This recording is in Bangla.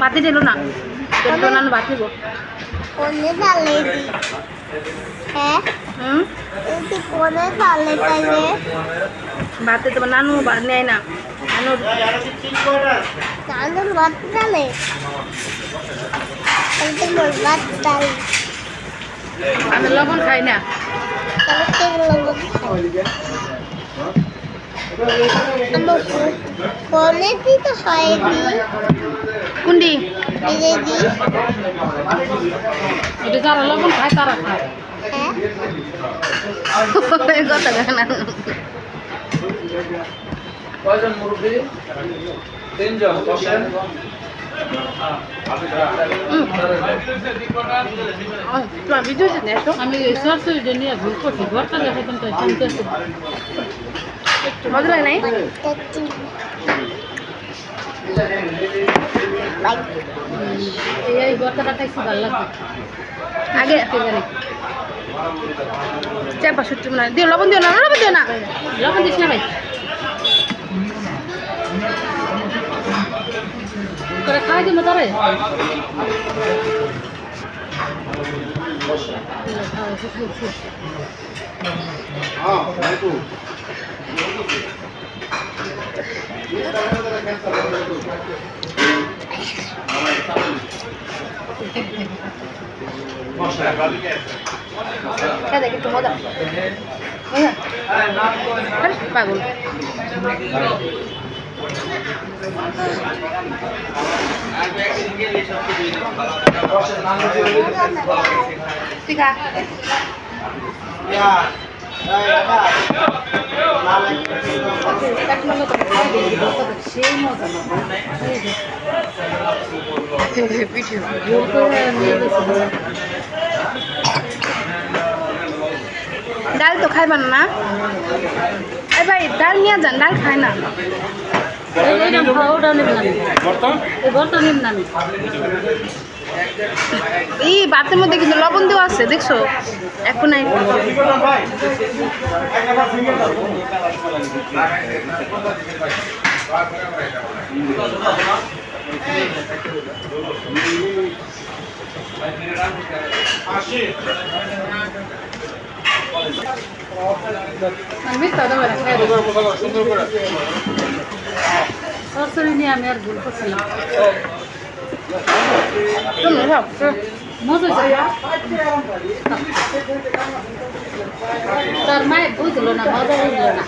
বাতি দিল না। দিল না বাতিব কোনে তালে দি? হ্যাঁ হুম? এই কোনে তালে তালে বাতি তোমার নানু বা- নেয় না। নানু নানুর ভাত তালে তো মোর ভাত তালে আমি লবণ খাই না। দি এটা যারা লবণ খায় তারা খায়। হ্যাঁ? কথা না। কয়জন মুরব্বী? তিনজন বসেন। আমি নাই? এই খাইছি ভালো লাগছে। আগে দিও লবণ দিও না লবণ দিও না। লবণ দিস না ভাই। করে খাই দিব তারে? একটু মজা। পাগল। ঠিক আছে গেছে ডাল তো খাইবেন না এই ভাই, ডাল নিয়ে যান, ডাল খায় না। এই ভাতের মধ্যে কিন্তু লবণ দেওয়া আছে দেখছ? এখন নাই আমি সরষে নিয়ে আমি আর ভুল করছিলাম। তার মায়ের বুঝলো না মজা বুঝলো না।